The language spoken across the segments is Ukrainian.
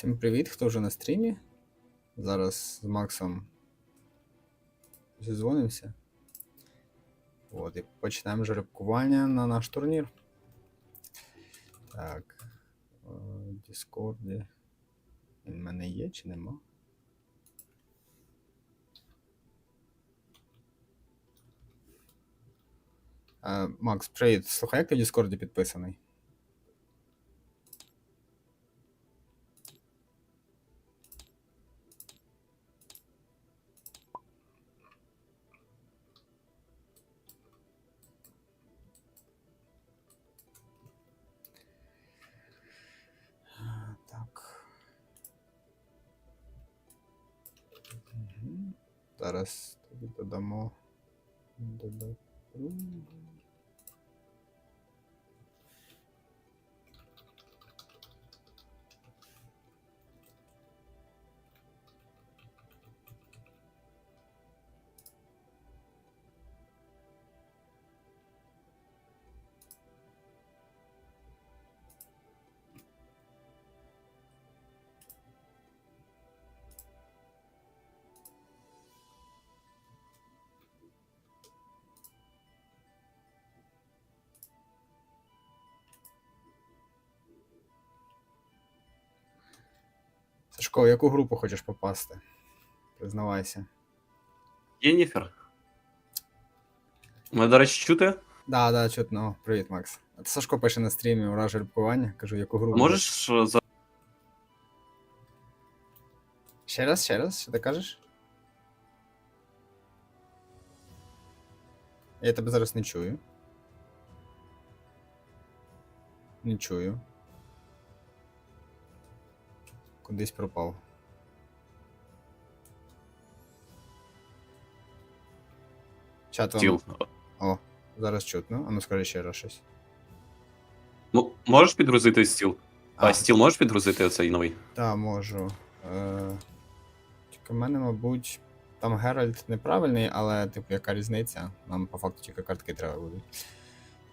Всім привіт, хто вже на стрімі. Зараз з Максом зізвонимося. От, і почнемо жеребкування на наш турнір. Так. В Діскорді. Він в мене є чи нема? Е, Макс, привіт. Слухай, як ти в Діскорді підписаний? the back mm. Сашко, в яку групу хочеш попасти? Признавайся. Єніфер. Ми, до речі, чути? Да, да, чутно. Привіт, Макс. Це Сашко пише на стрімі ура жеребкування. Кажу, яку групу. Можеш за- Ще раз, ще раз, що ти кажеш? Я тебе зараз не чую. Не чую. Кудись пропав. Чат вам. О, зараз чутно. А ну скажи ще раз щось. М- Можеш підгрузити стіл? А, А. стіл можеш підгрузити оцей новий? Так, можу. Е, тільки в мене, мабуть, там Геральт неправильний, але, типу, яка різниця? Нам по факту тільки картки треба будуть.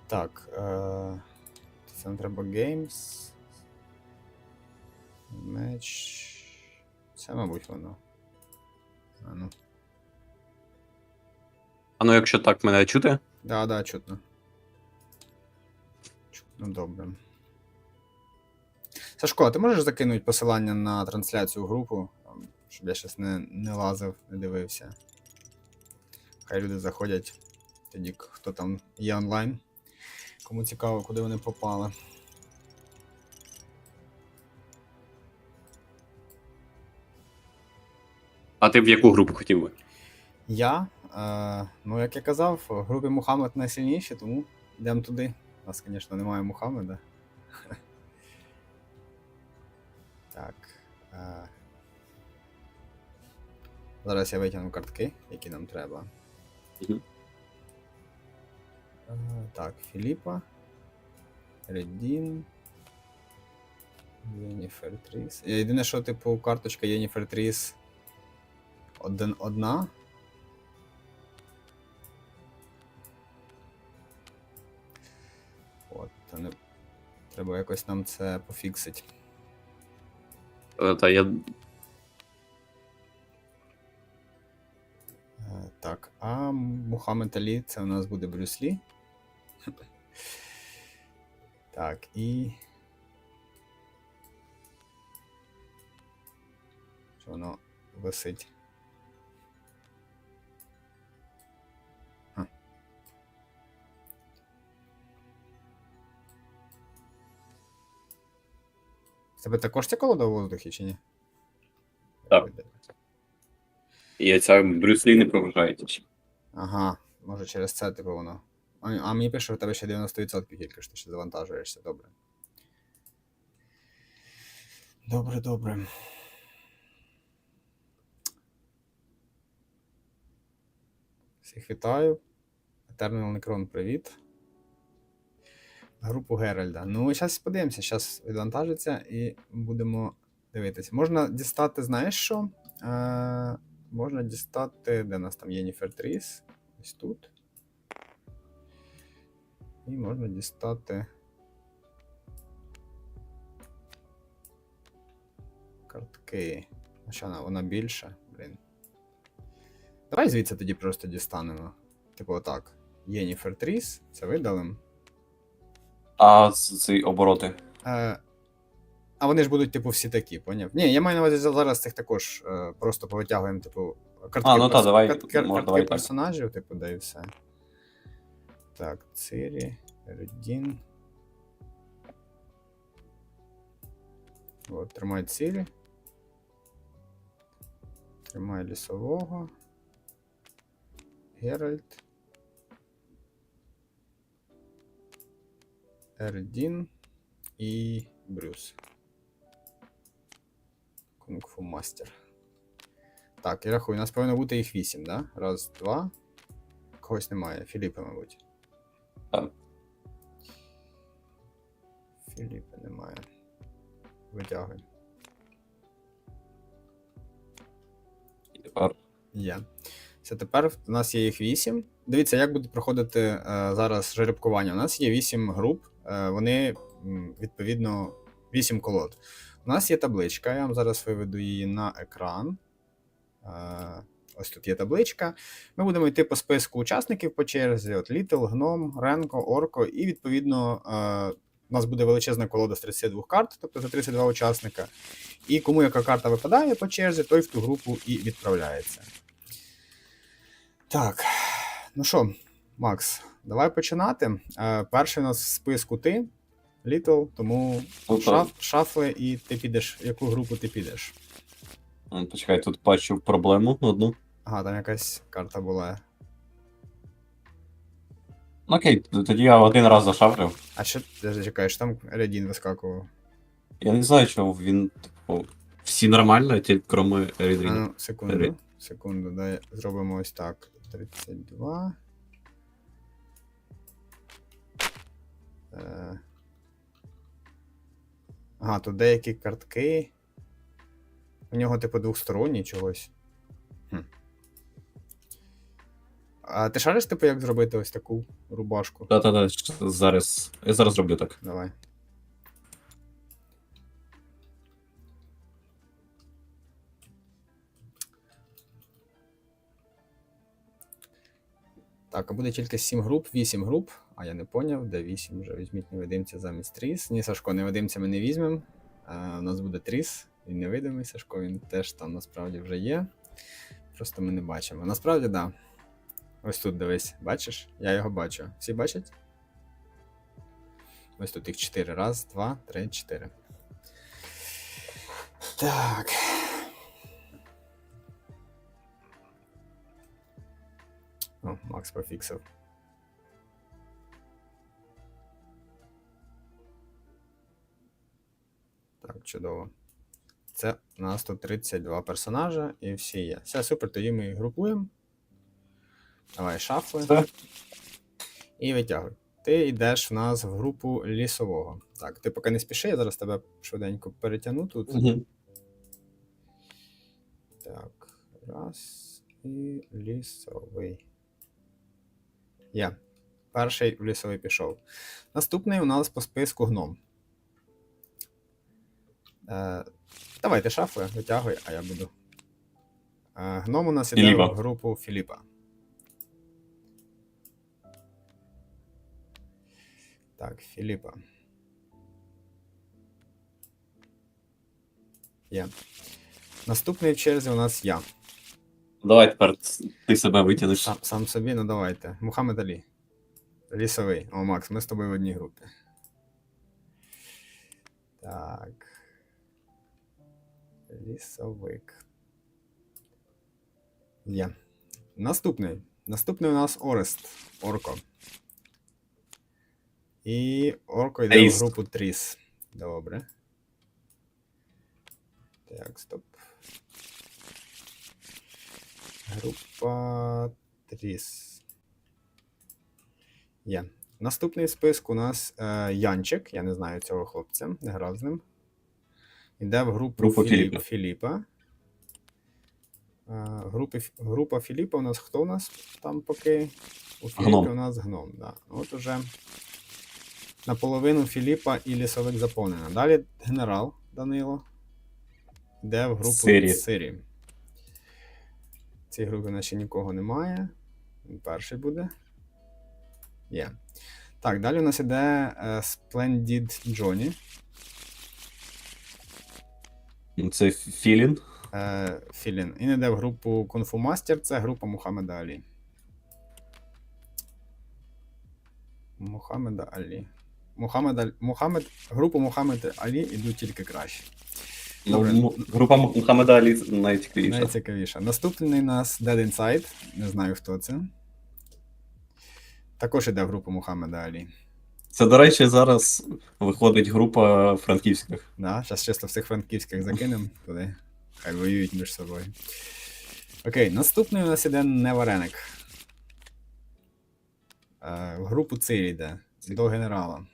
Так. Е, це нам треба Games. Меч. Це, мабуть, воно. А ну. А ну, якщо так мене чути? Да, да, чутно. Чутно добре. Сашко, а ти можеш закинути посилання на трансляцію в групу, щоб я щось не, не лазив, не дивився. Хай люди заходять. Тоді хто там є онлайн. Кому цікаво, куди вони попали. А ти в яку групу хотів би? Я, е, ну як я казав, в групі Мухаммед найсильніші, тому йдемо туди. У нас, звісно, немає Мухаммеда. Так. Е, зараз я витягну картки, які нам треба. Мгм. Е, так, Філіпа. Редін. Єніфер Тріс. Єдине, що, типу, карточка Єніфер Тріс один, одна. От, та не... Треба якось нам це пофіксити. Е, Та я. Е, Так, а Мухаммед Алі це у нас буде Брюс Лі. Так, і. Що воно висить? Тебе також ця колода у воздухі чи ні? Так. І ця Брюс Лі не прогружається. Ага, може через це типу воно. А, а мені пише, що в тебе ще 90% тільки що ти ще завантажуєшся, добре. Добре, добре. Всіх вітаю. Eternal Necron, привіт. Групу Геральда. Ну, зараз подивимося, зараз відвантажиться і будемо дивитися. Можна дістати, знаєш що? Е, можна дістати, де у нас там Єніфер Тріс. Ось тут. І можна дістати. картки. А що вона, вона більша? Блін. Давай звідси тоді просто дістанемо. Типу отак. Єніфер Тріс, це видалим. А ці обороти. Е, а вони ж будуть, типу, всі такі, поняв? Ні, я маю на увазі зараз цих також е, просто повитягуємо, типу, картки, А, ну та, перс- давай, кар- кар- може, картки давай так. персонажів, типу, да і все. Так, Цирі, Редін. От, тримай Цирі. Тримай лісового. Геральт. Ердін і Брюс. Кунг-фу мастер. Так, я рахую, у нас повинно бути їх вісім, да? Раз, два. Когось немає. Філіпа, мабуть. Так. Філіпа немає. Витягуй. Тепер Є. Це тепер у нас є їх вісім. Дивіться, як буде проходити е, зараз жеребкування. У нас є вісім груп, вони відповідно вісім колод. У нас є табличка, я вам зараз виведу її на екран. Е, ось тут є табличка. Ми будемо йти по списку учасників по черзі: от Літл, Гном, Ренко, Орко, і відповідно. Е, у нас буде величезна колода з 32 карт, тобто за 32 учасника. І кому яка карта випадає по черзі, той в ту групу і відправляється. Так, ну що, Макс, давай починати. Е, перший у нас в списку ти, Літл, тому Ну, шаф, шафли, і ти підеш, в яку групу ти підеш. почекай, тут бачу проблему одну. Ага, там якась карта була. Ну, Окей, тоді я один раз зашафрив. А що ти чекаєш, там Редін вискакував. Я не знаю, чого він, типу, всі нормально, тільки кроме Рідріна. ну, секунду. Ре- Секунду, дай зробимо ось так. 32. Ага, тут деякі картки. У нього, типу, двохсторонній чогось. Хм. А ти шариш, типу, як зробити ось таку рубашку? Та-та-та, зараз. Я зараз зроблю так. Давай. Так, а буде тільки 7 груп, 8 груп. А я не поняв, де 8 вже візьміть невидимця замість тріс. Ні, Сашко, невидимця ми не візьмемо. А, у нас буде тріс, він невидимий Сашко, він теж там насправді вже є. Просто ми не бачимо. Насправді, так. Да. Ось тут дивись, бачиш? Я його бачу. Всі бачать? Ось тут їх 4. Раз, два, три, чотири. Так. О, Макс пофіксив. Чудово. Це у нас тут 32 персонажа і всі є. Все, супер, тоді ми їх групуємо. Давай шафли. І витягуй. Ти йдеш в нас в групу лісового. Так, ти поки не спіши, я зараз тебе швиденько перетягну тут. Угу. Так, раз. І лісовий. Є. Перший в лісовий пішов. Наступний у нас по списку гном. Е, давайте шафи, витягуй, а я буду. Е, гном у нас іде в групу Філіпа. Так, Філіпа. Є. Наступний в черзі у нас я. Давай тепер ти себе витягнеш. Сам, сам собі, ну давайте. Мухаммед Алі. Лісовий. О, Макс, ми з тобою в одній групі. Так. Лісовик. Є. Наступний. Наступний у нас Орест. Орко. І Орко йде Тріс. в групу Тріс. Добре. Так, стоп. Група Тріс. Є. Наступний в списку у нас е, Янчик. Я не знаю цього хлопця, не грав з ним. Іде в групу Філіп- Філіпа. Філіпа. Групи, група Філіпа у нас хто у нас там поки? У Філіпі Гном. у нас гном, да. От уже наполовину Філіпа і лісовик заповнено. Далі генерал Данило. йде в групу Сирі. Сирі. В цій групі наче нікого немає. Він перший буде. Є. Так, далі у нас іде е, Splendid Johnny. Ну, Це Філін. Е, Філін. Він йде в групу Fu Master, це група Мухаммеда Алі. Мухаммеда Алі. Мухаммед, Мухаммед, групу Мухаммед Алі йдуть тільки краще. Ну, Добре. му- група Мухаммеда Алі найцікавіша. Найцікавіше. Наступний у нас Dead Inside. Не знаю, хто це. Також іде в групу Мухаммеда Алі. Це, до речі, зараз виходить група франківських. Да, зараз чисто всіх франківських закинемо туди. Хай воюють між собою. Окей, наступний у нас іде Невареник. Е, в групу Цирі йде. До генерала.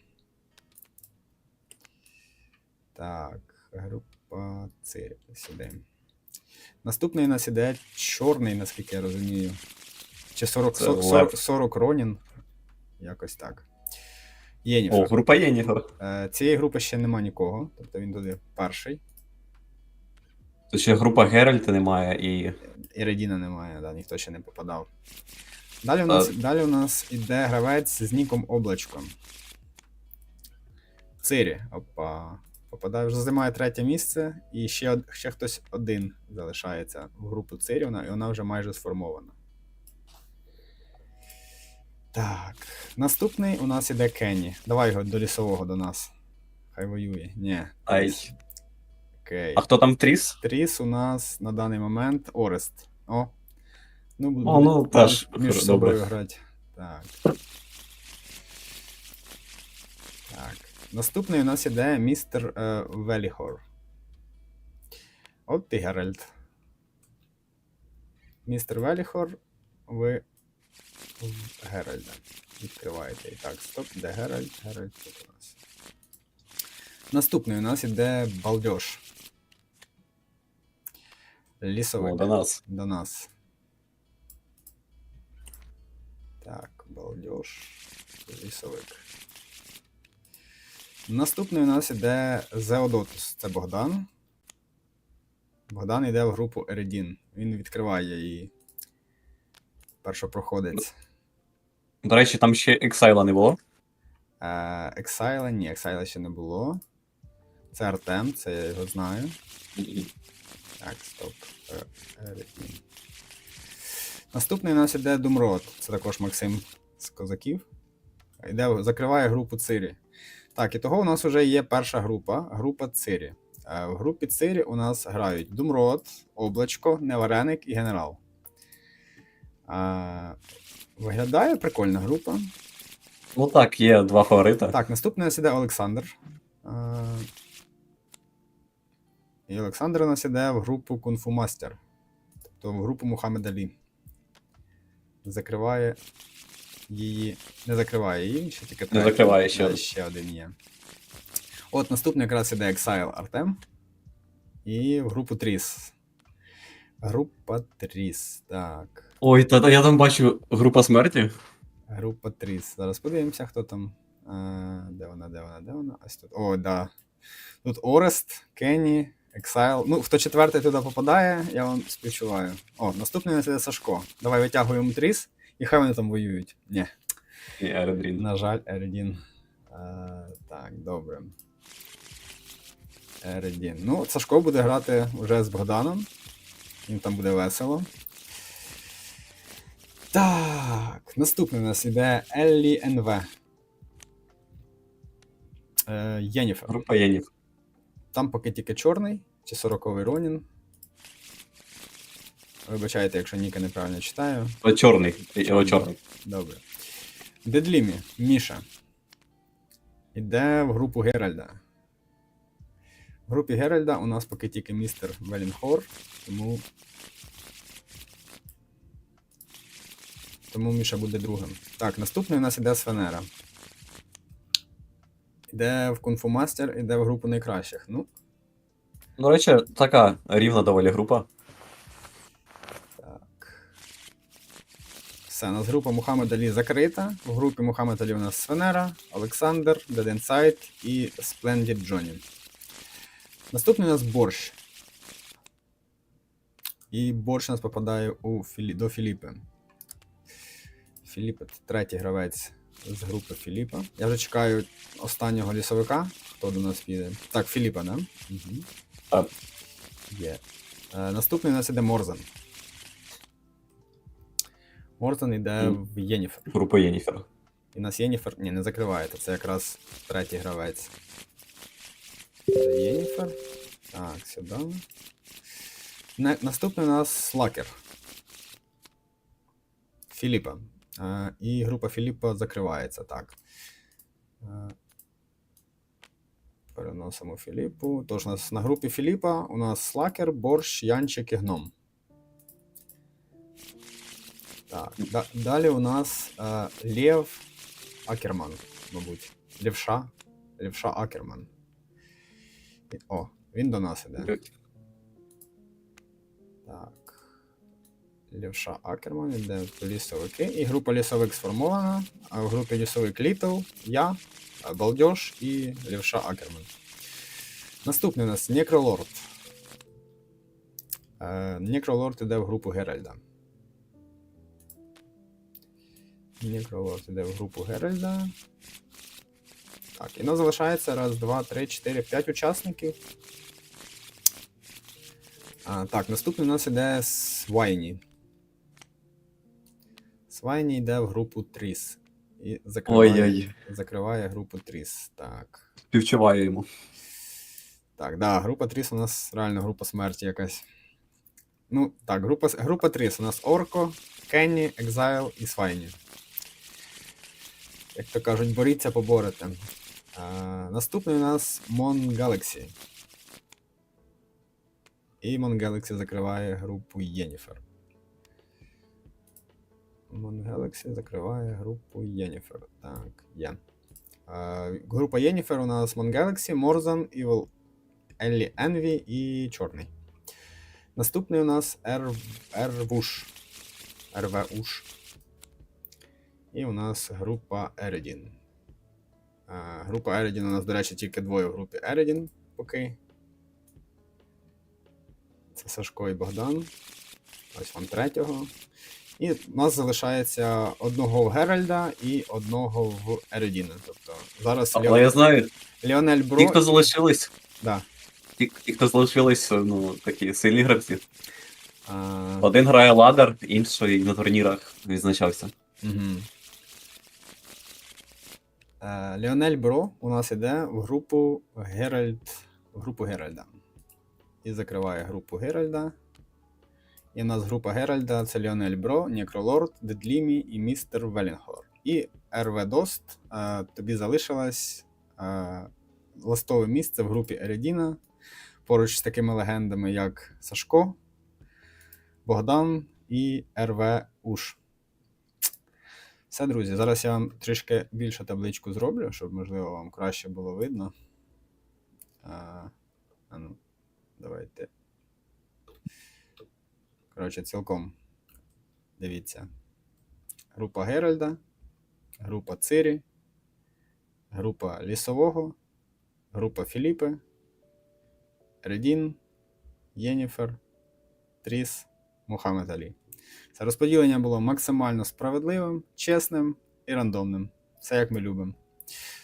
Так, група Цирі. Сюди. Наступний у нас іде чорний, наскільки я розумію. Чи 40, 40, 40, 40 Ронін. Якось так. Єніфер. О, група Єнігер. Е, Цієї групи ще нема нікого, тобто він туди перший. Тут ще група Геральта немає і. І Редіна немає, да, ніхто ще не попадав. Далі у нас, А- далі у нас іде гравець з ніком Облачко. Цирі. Опа. Попадає, вже займає третє місце, і ще, ще хтось один залишається в групу Цирі, вона, і вона вже майже сформована. Так. Наступний у нас іде Кенні. Давай його до лісового до нас. Хай воює. Ні. Ай. Окей. А хто там Тріс? Тріс у нас на даний момент Орест. О. Ну, О, ну, теж між добре. собою грати. Так. Так. Наступний у нас іде містер е, Веліхор. От ти Геральт. Містер Веліхор, ви Геральда. Відкриваєте. І так, стоп, де Геральт? Геральт тут у нас. Наступний у нас іде Балдеж. Лісовик. О, до нас. До нас. Так, балдеж. Лісовик. Наступний у нас іде Зеодотус. Це Богдан. Богдан йде в групу Ередін. Він відкриває її. Першопроходець. До речі, там ще Ексайла не було. Е, Ексайла, ні, Ексайла ще не було. Це Артем, це я його знаю. Так, стоп. Е, Наступний у нас іде Думрот. Це також Максим з козаків. Іде, закриває групу Цирі. Так, і того у нас вже є перша група, група Цирі. Е, В групі Цирі у нас грають Думрот, Облачко, Невареник і Генерал. Е, Виглядає прикольна група. Ну так, є два фаворита. Так, наступний у нас іде Олександр. Е, І Олександр у нас іде в групу Kung Fu Master. Тобто в групу Мухаммед Алі. Закриває її. Не закриває її, ще тільки третій. закриває, ще один. ще один є. От наступний якраз іде Exile Артем. І в групу Тріс. Група Тріс. Так. Ой, та, та я там бачу група смерті. Група Тріс. Зараз подивимося, хто там. Е, де вона, де вона, де вона? Ось тут. О, да. Тут Орест, Кенні, Exile. Ну, хто четвертий туди попадає, я вам співчуваю. О, наступний нас Сашко. Давай витягуємо Тріс, і хай вони там воюють. Ні, І Ередрін. на жаль, Ередін. Е, так, добре. Ередін. Ну, Сашко буде грати вже з Богданом. Їм там буде весело. Так, наступний у нас іде Еллі НВ. Е, Єніфер. Група Єнів. Там поки тільки чорний, чи 40-й Ронін. Вибачайте, якщо Ніка неправильно читаю. О, чорний. О, чорний. Добре. Дедлімі, Міша. Іде в групу Геральда. В групі Геральда у нас поки тільки містер Велінхор, тому. Тому Міша буде другим. Так, наступний у нас іде Свенера. Іде в Fu іде в групу найкращих. Ну, До речі, така рівна доволі група. Так. Все, у нас група Мухаммед Алі закрита. В групі Мухаммед Алі у нас Свенера, Олександр, Dead Inside і Splendid Johnny. Наступний у нас борщ. І борщ у нас попадає у Філі... до Філіпи. Філіпа це третій гравець з групи Філіпа. Я вже чекаю останнього лісовика, хто до нас піде. Так, Філіпа, да? Угу. Так. Є. Е, наступний у нас іде Морзан. Морзан йде в Єніфер. Група Єніфер. І нас Єніфер. Ні, не закриваєте. Це якраз третій гравець. Це Єніфер. Так, сюди. Не, наступний у нас Слакер. Філіпа. Е, і група Філіпа закривається, так. Е, переносимо Філіпу. Тож у нас на групі Філіпа у нас Слакер, Борщ, Янчик і Гном. Так, да, далі у нас е, Лев Акерман, мабуть. Левша. Левша Акерман. І- О, він до нас іде. Так. Левша Акерман іде в лісовики. І група лісовик сформована. А в групі лісовик Літл, я, Балдеж і Левша Акерман. Наступний у нас Некролорд. Е, Некролорд іде в групу Геральда. Некролорд іде в групу Геральда. Так, і нас залишається раз, два, три, чотири, п'ять учасників. А, так, наступний у нас іде Свайні. Свайні йде в групу Тріс. І закриває, Ой-ой. закриває групу Тріс. Так. Співчуваю йому. Так, да, група Тріс у нас реально група смерті якась. Ну, так, група, група Тріс у нас Орко, Кенні, Екзайл і Свайні. Як то кажуть, боріться, поборете. А, наступний у нас Mon Galaxy. І Mon Galaxy закриває групу Єніфер. Galaxy закриває групу Єніфер. Так, є. А, група Єніфер у нас Galaxy, Морзан, Evil Еллі Енві і Чорний. Наступний у нас Ервуш. РВУш. І у нас група Ередін. А, Група Ередін у нас, до речі, тільки двоє в групі Ередін поки. Це Сашко і Богдан. Ось вам третього. І у нас залишається одного в Геральда і одного в Ередіна. Тобто зараз Але я знаю, Ліонель Бро. ті, хто залишились, Да. ті, ті, хто залишились, ну, такі сильні гравці. А, Один грає ладер, інший на турнірах відзначався. Угу. Е, Ліонель Бро у нас іде в групу Геральд. В групу Геральда. І закриває групу Геральда. І у нас група Геральда це Ліонель Бро, Некролорд, Дедлімі і містер Велінгхор. І РВ Дост. Е, тобі залишилось е, ластове місце в групі Ередіна. Поруч з такими легендами, як Сашко, Богдан і РВ Уш. Все, друзі, зараз я вам трішки більше табличку зроблю, щоб, можливо, вам краще було видно. А, а ну, давайте. Коротше, цілком. Дивіться. Група Геральда, група Цирі, група Лісового, група Філіпи, Редін, Єніфер, Тріс, Мухаммед Алі. Це розподілення було максимально справедливим, чесним і рандомним. Все як ми любимо.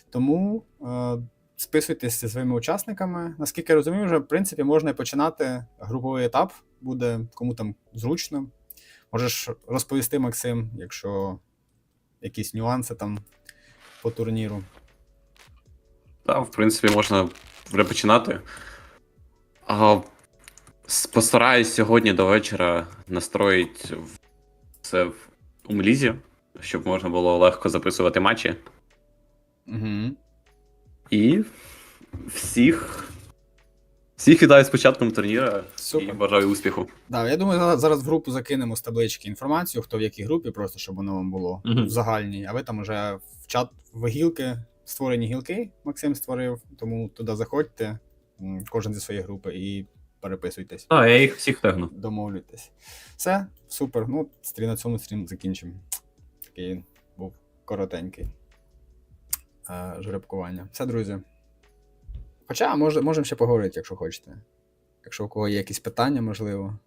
Тому е, списуйтесь зі своїми учасниками. Наскільки я розумію, вже в принципі можна починати груповий етап, буде кому там зручно. Можеш розповісти, Максим, якщо якісь нюанси там по турніру. Так, в принципі, можна вже починати. А, постараюсь сьогодні до вечора настроїти в- це в Умлізі, щоб можна було легко записувати матчі. Угу. І всіх. Всіх вітаю з початком турніра Супер. і бажаю успіху. Да, я думаю, зараз- в групу закинемо з таблички інформацію, хто в якій групі, просто щоб воно вам було в загальній. А ви там уже в чат в гілки створені гілки. Максим створив, тому туди заходьте, кожен зі своєї групи, і переписуйтесь, Так, я їх всіх тегну. домовлюйтесь. Все, супер. Ну, стрім на цьому стрім закінчимо. Такий був коротенький. Е, жеребкування. Все, друзі. Хоча мож, можемо ще поговорити, якщо хочете. Якщо у кого є якісь питання, можливо.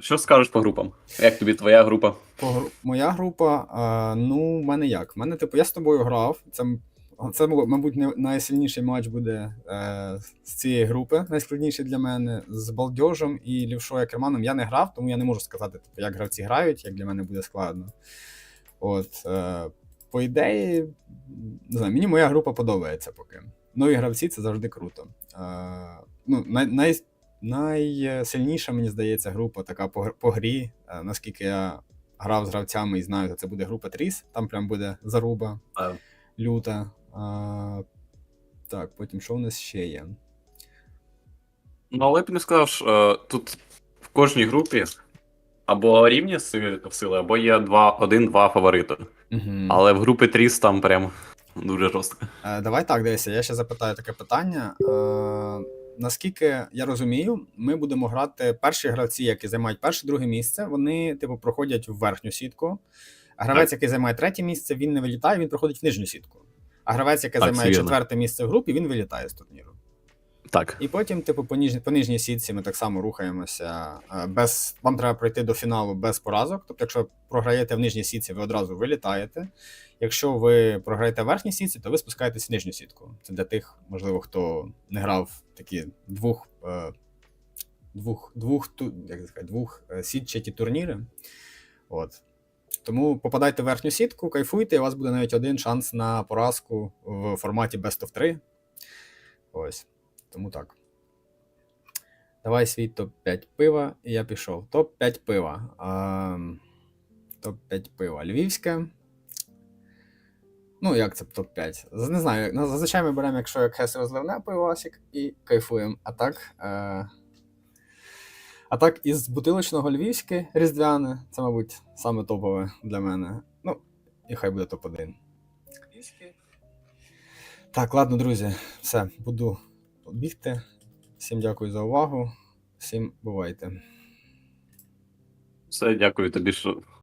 Що скажеш по групам? Як тобі твоя група? По, моя група, а, ну, в мене як? В мене, типу, я з тобою грав. Це, це мабуть, не, найсильніший матч буде е, з цієї групи, найскладніший для мене. З Балдьожем і Лівшою Керманом я не грав, тому я не можу сказати, типу, як гравці грають, як для мене буде складно. От. Е, по ідеї, не знаю, мені моя група подобається поки. Нові гравці це завжди круто. Е, ну, най, най, найсильніша, мені здається, група така по, по грі, е, наскільки я грав з гравцями і знаю, то це буде група Тріс, там прям буде заруба А, люта. А, так, потім що у нас ще є? Ну, але б не сказав, що е, тут в кожній групі або рівні сили, або є два, один-два фаворити. Угу. Але в групі Тріс там прям дуже жорстко. Е, давай так, дивися, я ще запитаю таке питання. Е, наскільки я розумію, ми будемо грати перші гравці, які займають перше, друге місце, вони, типу, проходять в верхню сітку. А гравець, який займає третє місце, він не вилітає, він проходить в нижню сітку. А гравець, який Так, займає вірно. четверте місце в групі, він вилітає з турніру. Так. І потім, типу, по нижній, по нижній сітці ми так само рухаємося. е, Без, вам треба пройти до фіналу без поразок. Тобто, якщо програєте в нижній сітці, ви одразу вилітаєте. Якщо ви програєте в верхній сітці, то ви спускаєтесь в нижню сітку. Це для тих, можливо, хто не грав такі двох, е, двох, двох, як сказати, двох е, сітчаті турніри. От. Тому попадайте в верхню сітку, кайфуйте, і у вас буде навіть один шанс на поразку в форматі Best of 3. Ось. Тому так. Давай свій топ-5 пива, і я пішов. Топ-5 пива. Ем, топ-5 пива. Львівське. Ну, як це топ-5? Не знаю, ну, зазвичай ми беремо, якщо як хес розливне пивасик, і кайфуємо. А так. Е... А так, із бутилочного львівське різдвяне, це, мабуть, саме топове для мене. Ну, і хай буде топ-1. Так, ладно, друзі, все, буду бігти. Всім дякую за увагу. Всім бувайте. Все, дякую тобі, що